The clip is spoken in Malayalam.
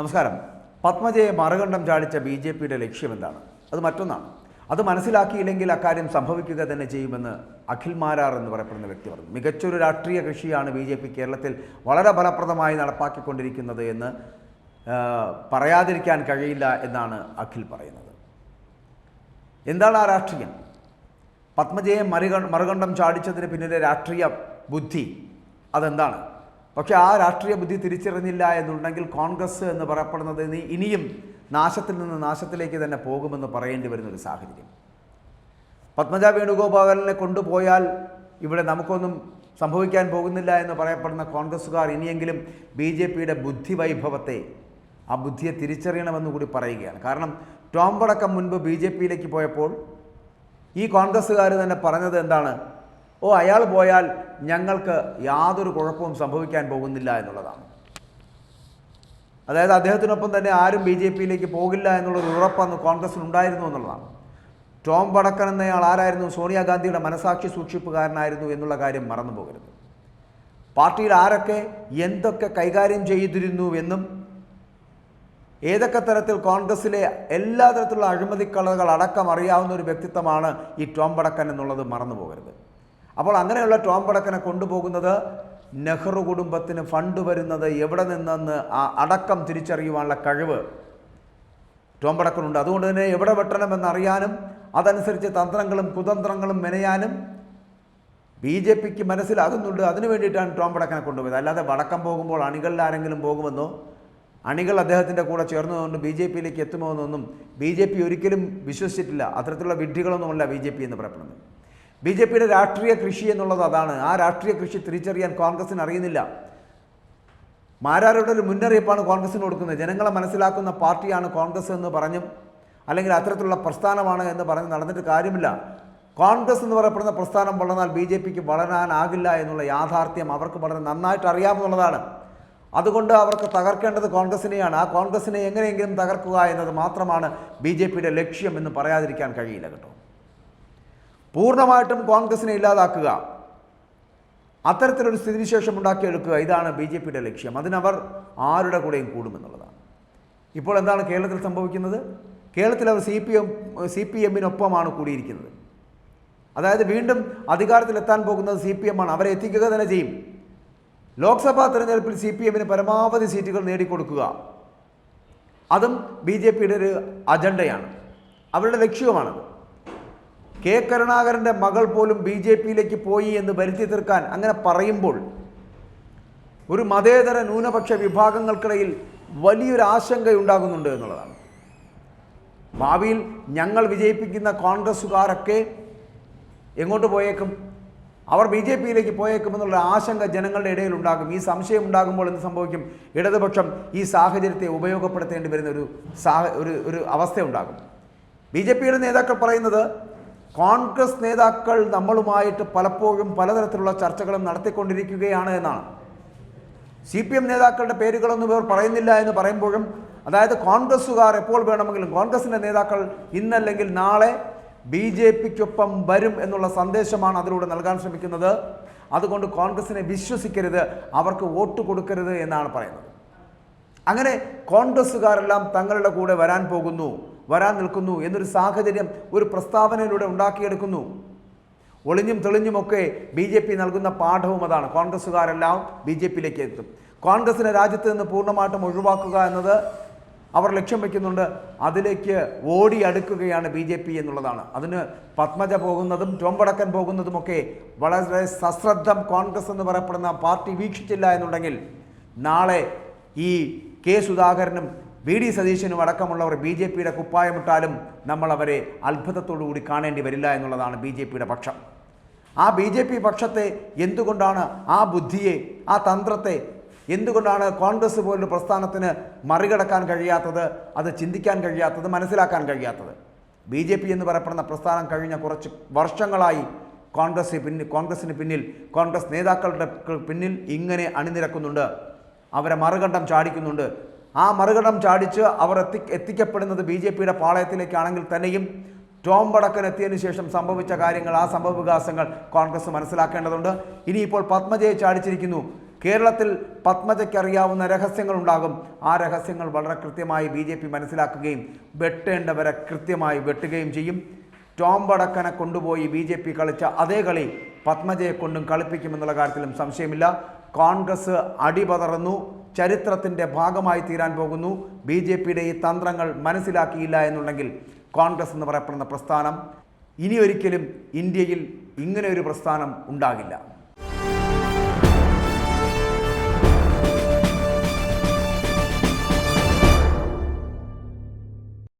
നമസ്കാരം. പത്മജയെ മറുകണ്ഠം ചാടിച്ച ബി ജെ പിയുടെ ലക്ഷ്യം എന്താണ്? അത് മറ്റൊന്നാണ്. അത് മനസ്സിലാക്കിയില്ലെങ്കിൽ അക്കാര്യം സംഭവിക്കുക തന്നെ ചെയ്യുമെന്ന് അഖിൽ മാരാർ എന്ന് പറയപ്പെടുന്ന വ്യക്തി പറഞ്ഞു. മികച്ചൊരു രാഷ്ട്രീയ കൃഷിയാണ് ബി ജെ പി കേരളത്തിൽ വളരെ ഫലപ്രദമായി നടപ്പാക്കിക്കൊണ്ടിരിക്കുന്നത് എന്ന് പറയാതിരിക്കാൻ കഴിയില്ല എന്നാണ് അഖിൽ പറയുന്നത്. എന്താണ് ആ രാഷ്ട്രീയം? പത്മജയെ മറിക മറുകണ്ഠം ചാടിച്ചതിന് പിന്നിലെ രാഷ്ട്രീയ ബുദ്ധി അതെന്താണ്? പക്ഷേ ആ രാഷ്ട്രീയ ബുദ്ധി തിരിച്ചറിഞ്ഞില്ല എന്നുണ്ടെങ്കിൽ കോൺഗ്രസ് എന്ന് പറയപ്പെടുന്നത് ഇനി ഇനിയും നാശത്തിൽ നിന്ന് നാശത്തിലേക്ക് തന്നെ പോകുമെന്ന് പറയേണ്ടി വരുന്ന ഒരു സാഹചര്യം. പത്മജ വേണുഗോപാലിനെ കൊണ്ടുപോയാൽ ഇവിടെ നമുക്കൊന്നും സംഭവിക്കാൻ പോകുന്നില്ല എന്ന് പറയപ്പെടുന്ന കോൺഗ്രസ്സുകാർ ഇനിയെങ്കിലും ബി ജെ പിയുടെ ബുദ്ധിവൈഭവത്തെ ആ ബുദ്ധിയെ തിരിച്ചറിയണമെന്ന് കൂടി പറയുകയാണ്. കാരണം ടോം പടക്കം മുൻപ് ബി ജെ പിയിലേക്ക് പോയപ്പോൾ ഈ കോൺഗ്രസ്സുകാർ തന്നെ പറഞ്ഞത് എന്താണ്? ഓ അയാൾ പോയാൽ ഞങ്ങൾക്ക് യാതൊരു കുഴപ്പവും സംഭവിക്കാൻ പോകുന്നില്ല എന്നുള്ളതാണ്. അതായത് അദ്ദേഹത്തിനൊപ്പം തന്നെ ആരും ബി ജെ പിയിലേക്ക് പോകില്ല എന്നുള്ളൊരു ഉറപ്പന്ന് കോൺഗ്രസിൽ ഉണ്ടായിരുന്നു എന്നുള്ളതാണ്. ടോം വടക്കൻ എന്നയാൾ ആരായിരുന്നു? സോണിയാഗാന്ധിയുടെ മനസാക്ഷി സൂക്ഷിപ്പുകാരനായിരുന്നു എന്നുള്ള കാര്യം മറന്നു പോകരുത്. പാർട്ടിയിൽ ആരൊക്കെ എന്തൊക്കെ കൈകാര്യം ചെയ്തിരുന്നു എന്നും ഏതൊക്കെ തരത്തിൽ കോൺഗ്രസിലെ എല്ലാ തരത്തിലുള്ള അഴിമതിക്കളകൾ അടക്കം അറിയാവുന്ന ഒരു വ്യക്തിത്വമാണ് ഈ ടോം വടക്കൻ എന്നുള്ളത് മറന്നു പോകരുത്. അപ്പോൾ അങ്ങനെയുള്ള ടോം പടക്കനെ കൊണ്ടുപോകുന്നത് നെഹ്റു കുടുംബത്തിന് ഫണ്ട് വരുന്നത് എവിടെ നിന്നെന്ന് ആ അടക്കം തിരിച്ചറിയുവാനുള്ള കഴിവ് ടോം പടക്കനുണ്ട്. അതുകൊണ്ട് തന്നെ എവിടെ വെട്ടണമെന്നറിയാനും അതനുസരിച്ച് തന്ത്രങ്ങളും കുതന്ത്രങ്ങളും മെനയാനും ബി ജെ പിക്ക് മനസ്സിലാകുന്നുണ്ട്. അതിനു വേണ്ടിയിട്ടാണ് ടോം പടക്കനെ കൊണ്ടുപോയത്. അല്ലാതെ വടക്കം പോകുമ്പോൾ അണികളിൽ ആരെങ്കിലും പോകുമെന്നോ അണികൾ അദ്ദേഹത്തിന്റെ കൂടെ ചേർന്നതുകൊണ്ട് ബി ജെ പിയിലേക്ക് എത്തുമോ എന്നൊന്നും ബി ജെ പി ഒരിക്കലും വിശ്വസിച്ചിട്ടില്ല. അത്തരത്തിലുള്ള വിഡ്ഢികളൊന്നുമല്ല ബി ജെ പി എന്ന് പറയപ്പെടുന്നത്. ബി ജെ പിയുടെ രാഷ്ട്രീയ കൃഷി എന്നുള്ളത് അതാണ്. ആ രാഷ്ട്രീയ കൃഷി തിരിച്ചറിയാൻ കോൺഗ്രസിന് അറിയുന്നില്ല. മാരാരുടെ ഒരു മുന്നറിയിപ്പാണ് കോൺഗ്രസിന് കൊടുക്കുന്നത്. ജനങ്ങളെ മനസ്സിലാക്കുന്ന പാർട്ടിയാണ് കോൺഗ്രസ് എന്ന് പറഞ്ഞും അല്ലെങ്കിൽ അത്തരത്തിലുള്ള പ്രസ്ഥാനമാണ് എന്ന് പറഞ്ഞ് നടന്നിട്ട് കാര്യമില്ല. കോൺഗ്രസ് എന്ന് പറയപ്പെടുന്ന പ്രസ്ഥാനം വളർന്നാൽ ബി ജെ പിക്ക് വളരാനാകില്ല എന്നുള്ള യാഥാർത്ഥ്യം അവർക്ക് വളരെ നന്നായിട്ട് അറിയാമെന്നുള്ളതാണ്. അതുകൊണ്ട് അവർക്ക് തകർക്കേണ്ടത് കോൺഗ്രസിനെയാണ്. ആ കോൺഗ്രസിനെ എങ്ങനെയെങ്കിലും തകർക്കുക എന്നത് മാത്രമാണ് ബി ലക്ഷ്യം എന്ന് പറയാതിരിക്കാൻ കഴിയില്ല കേട്ടോ. പൂർണമായിട്ടും കോൺഗ്രസിനെ ഇല്ലാതാക്കുക. അത്തരത്തിലൊരു സ്ഥിതിവിശേഷം ഉണ്ടാക്കിയെടുക്കുക ഇതാണ് ബി ജെ പിയുടെ ലക്ഷ്യം. അതിനവർ ആരുടെ കൂടെയും കൂടുമെന്നുള്ളതാണ്. ഇപ്പോൾ എന്താണ് കേരളത്തിൽ സംഭവിക്കുന്നത്? കേരളത്തിൽ അവർ C P M C P എമ്മിനൊപ്പമാണ് കൂടിയിരിക്കുന്നത്. അതായത് വീണ്ടും അധികാരത്തിലെത്താൻ പോകുന്നത് സി പി എം ആണ് അവരെ എത്തിക്കുക തന്നെ ചെയ്യും. ലോക്സഭാ തെരഞ്ഞെടുപ്പിൽ സി പി എമ്മിന് പരമാവധി സീറ്റുകൾ നേടിക്കൊടുക്കുക. അതും ബി ജെ പിയുടെ ഒരു അജണ്ടയാണ്. അവരുടെ ലക്ഷ്യവുമാണത് കെ കരുണാകരന്റെ മകൾ പോലും ബി ജെ പിയിലേക്ക് പോയി എന്ന് വരുത്തി തീർക്കാൻ അങ്ങനെ പറയുമ്പോൾ ഒരു മതേതര ന്യൂനപക്ഷ വിഭാഗങ്ങൾക്കിടയിൽ വലിയൊരു ആശങ്കയുണ്ടാകുന്നുണ്ട് എന്നുള്ളതാണ്. ഭാവിയിൽ ഞങ്ങൾ വിജയിപ്പിക്കുന്ന കോൺഗ്രസ്സുകാരൊക്കെ എങ്ങോട്ട് പോയേക്കും? അവർ ബി ജെ പിയിലേക്ക് പോയേക്കും എന്നുള്ള ആശങ്ക ജനങ്ങളുടെ ഇടയിൽ ഉണ്ടാകും. ഈ സംശയം ഉണ്ടാകുമ്പോൾ എന്ത് സംഭവിക്കും? ഇടതുപക്ഷം ഈ സാഹചര്യത്തെ ഉപയോഗപ്പെടുത്തേണ്ടി വരുന്ന ഒരു സാഹ ഒരു ഒരു അവസ്ഥ ഉണ്ടാകും. ബി ജെ പിയുടെ നേതാക്കൾ പറയുന്നത് കോൺഗ്രസ് നേതാക്കൾ നമ്മളുമായിട്ട് പലപ്പോഴും പലതരത്തിലുള്ള ചർച്ചകളും നടത്തിക്കൊണ്ടിരിക്കുകയാണ് എന്നാണ്. സി പി എം നേതാക്കളുടെ പേരുകളൊന്നും ഇവർ പറയുന്നില്ല എന്ന് പറയുമ്പോഴും അതായത് കോൺഗ്രസ്സുകാർ എപ്പോൾ വേണമെങ്കിലും കോൺഗ്രസിന്റെ നേതാക്കൾ ഇന്നല്ലെങ്കിൽ നാളെ ബി ജെ പിക്കൊപ്പം വരും എന്നുള്ള സന്ദേശമാണ് അതിലൂടെ നൽകാൻ ശ്രമിക്കുന്നത്. അതുകൊണ്ട് കോൺഗ്രസിനെ വിശ്വസിക്കരുത് അവർക്ക് വോട്ട് കൊടുക്കരുത് എന്നാണ് പറയുന്നത്. അങ്ങനെ കോൺഗ്രസ്സുകാരെല്ലാം തങ്ങളുടെ കൂടെ വരാൻ പോകുന്നു. വരാൻ നിൽക്കുന്നു എന്നൊരു സാഹചര്യം ഒരു പ്രസ്താവനയിലൂടെ ഉണ്ടാക്കിയെടുക്കുന്നു. ഒളിഞ്ഞും തെളിഞ്ഞുമൊക്കെ ബി ജെ പി നൽകുന്ന പാഠവും അതാണ്. കോൺഗ്രസ്സുകാരെല്ലാം ബി ജെ പിയിലേക്ക് എത്തും. കോൺഗ്രസിനെ രാജ്യത്ത് നിന്ന് പൂർണമായിട്ടും ഒഴിവാക്കുക എന്നത് അവർ ലക്ഷ്യം വയ്ക്കുന്നുണ്ട് അതിലേക്ക് ഓടി അടുക്കുകയാണ് ബി ജെ പി എന്നുള്ളതാണ്. അതിന് പത്മജ പോകുന്നതും ടോം വടക്കൻ പോകുന്നതുമൊക്കെ വളരെ സശ്രദ്ധം കോൺഗ്രസ് എന്ന് പറയപ്പെടുന്ന പാർട്ടി വീക്ഷിച്ചില്ല എന്നുണ്ടെങ്കിൽ നാളെ ഈ കെ സുധാകരനും വി ഡി സതീശനും അടക്കമുള്ളവർ ബി ജെ പിയുടെ കുപ്പായമിട്ടാലും നമ്മൾ അവരെ അത്ഭുതത്തോടു കൂടി കാണേണ്ടി വരില്ല എന്നുള്ളതാണ് ബി ജെ പിയുടെ പക്ഷം. ആ ബി ജെ പി പക്ഷത്തെ എന്തുകൊണ്ടാണ് ആ ബുദ്ധിയെ ആ തന്ത്രത്തെ എന്തുകൊണ്ടാണ് കോൺഗ്രസ് പോലൊരു പ്രസ്ഥാനത്തിന് മറികടക്കാൻ കഴിയാത്തത് അത് ചിന്തിക്കാൻ കഴിയാത്തത് മനസ്സിലാക്കാൻ കഴിയാത്തത്? ബി ജെ പി എന്ന് പറയപ്പെടുന്ന പ്രസ്ഥാനം കഴിഞ്ഞ കുറച്ച് വർഷങ്ങളായി കോൺഗ്രസ് പിന്നിൽ കോൺഗ്രസിന് പിന്നിൽ കോൺഗ്രസ് നേതാക്കളുടെ പിന്നിൽ ഇങ്ങനെ അണിനിരക്കുന്നുണ്ട്. അവരെ മറുകണ്ഠം ചാടിക്കുന്നുണ്ട്. ആ മറുകടം ചാടിച്ച് അവർ എത്തി എത്തിക്കപ്പെടുന്നത് ബി ജെ പിയുടെ പാളയത്തിലേക്കാണെങ്കിൽ തന്നെയും ടോം വടക്കൻ എത്തിയതിനു ശേഷം സംഭവിച്ച കാര്യങ്ങൾ ആ സംഭവ വികാസങ്ങൾ കോൺഗ്രസ് മനസ്സിലാക്കേണ്ടതുണ്ട്. ഇനിയിപ്പോൾ പത്മജയെ ചാടിച്ചിരിക്കുന്നു. കേരളത്തിൽ പത്മജയ്ക്ക് അറിയാവുന്ന രഹസ്യങ്ങൾ ഉണ്ടാകും ആ രഹസ്യങ്ങൾ വളരെ കൃത്യമായി ബി ജെ പി മനസ്സിലാക്കുകയും വെട്ടേണ്ടവരെ കൃത്യമായി വെട്ടുകയും ചെയ്യും. ടോം വടക്കനെ കൊണ്ടുപോയി ബി ജെ പി കളിച്ച അതേ കളി പത്മജയെ കൊണ്ടും കളിപ്പിക്കുമെന്നുള്ള കാര്യത്തിലും സംശയമില്ല. കോൺഗ്രസ് അടിപതറുന്നു. ചരിത്രത്തിന്റെ ഭാഗമായി തീരാൻ പോകുന്നു. ബി ജെ പിയുടെ ഈ തന്ത്രങ്ങൾ മനസ്സിലാക്കിയില്ല എന്നുണ്ടെങ്കിൽ കോൺഗ്രസ് എന്ന് പറയപ്പെടുന്ന പ്രസ്ഥാനം ഇനിയൊരിക്കലും ഇന്ത്യയിൽ ഇങ്ങനെ ഒരു പ്രസ്ഥാനം ഉണ്ടാകില്ല.